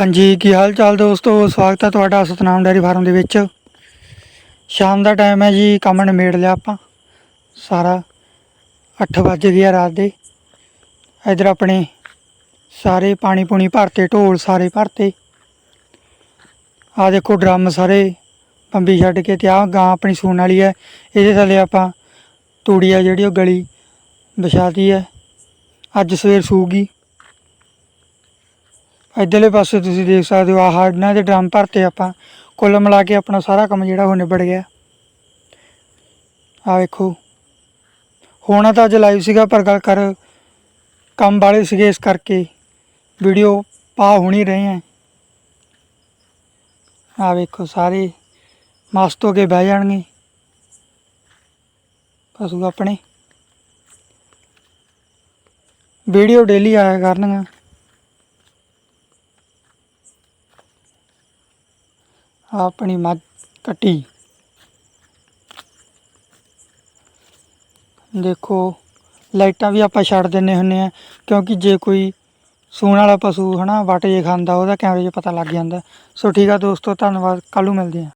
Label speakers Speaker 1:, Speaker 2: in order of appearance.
Speaker 1: ਹਾਂਜੀ, ਕੀ ਹਾਲ ਚਾਲ ਦੋਸਤੋ? ਸਵਾਗਤ ਹੈ ਤੁਹਾਡਾ ਸਤਨਾਮ ਡੈਰੀ ਫਾਰਮ ਦੇ ਵਿੱਚ। ਸ਼ਾਮ ਦਾ ਟਾਈਮ ਹੈ ਜੀ, ਕੰਮ ਨਿਮੇੜ ਲਿਆ ਆਪਾਂ। ਸਾਰਾ 8 ਵੱਜ ਗਏ ਰਾਤ ਦੇ। ਇਧਰ ਆਪਣੇ ਸਾਰੇ ਪਾਣੀ ਪੂਣੀ ਭਰਤੇ, ਢੋਲ ਸਾਰੇ ਭਰਤੇ। ਆ ਦੇਖੋ, ਡਰਮ ਸਾਰੇ ਪੰਬੀ ਛੱਡ ਕੇ ਤੇ ਆ ਗਾਂ ਆਪਣੀ ਸੂਣ ਵਾਲੀ ਹੈ। ਇਹਦੇ ਥੱਲੇ ਆਪਾਂ ਤੂੜੀ ਆ ਜਿਹੜੀ, ਉਹ ਗਲੀ ਵਿਛਾਤੀ ਹੈ। ਅੱਜ ਸਵੇਰ ਸੂਗੀ ਇੱਧਰਲੇ ਪਾਸੇ ਤੁਸੀਂ ਦੇਖ ਸਕਦੇ ਹੋ, ਆਹ ਇਹਨਾਂ ਦੇ ਡਰਮ ਭਰਤੇ ਆਪਾਂ। ਕੁੱਲ ਮਿਲਾ ਕੇ ਆਪਣਾ ਸਾਰਾ ਕੰਮ ਜਿਹੜਾ ਉਹ ਨਿਬੜ ਗਿਆ। ਆ ਵੇਖੋ। ਹੋਣਾ ਤਾਂ ਅੱਜ ਲਾਈਵ ਸੀਗਾ, ਪਰ ਗੱਲ ਕਰ, ਕੰਮ ਵਾਲੇ ਸੀਗੇ ਇਸ ਕਰਕੇ। ਵੀਡੀਓ ਪਾ ਹੋਣੀ ਰਹੇ ਹੈ ਆ ਵੇਖੋ, ਸਾਰੇ ਮਸਤ ਹੋ ਕੇ ਬਹਿ ਜਾਣਗੇ। ਪਸ਼ੂ ਆਪਣੇ। ਵੀਡੀਓ ਡੇਲੀ ਆਇਆ ਕਰਨਗਾ ਆਪਣੀ ਮੱਝ ਕੱਟੀ। ਦੇਖੋ, ਲਾਈਟਾਂ ਵੀ ਆਪਾਂ ਛੱਡ ਦਿੰਨੇ ਹੁੰਨੇ ਆ ਕਿਉਂਕਿ ਜੇ ਕੋਈ ਸੂਣ ਵਾਲਾ ਪਸ਼ੂ ਹਨਾ, ਵਟ ਜੇ ਖਾਂਦਾ, ਉਹਦਾ ਕੈਮਰੇ 'ਚ ਪਤਾ ਲੱਗ ਜਾਂਦਾ। ਸੋ ਠੀਕ ਆ ਦੋਸਤੋ, ਧੰਨਵਾਦ, ਕੱਲ੍ਹ ਨੂੰ ਮਿਲਦੇ ਆ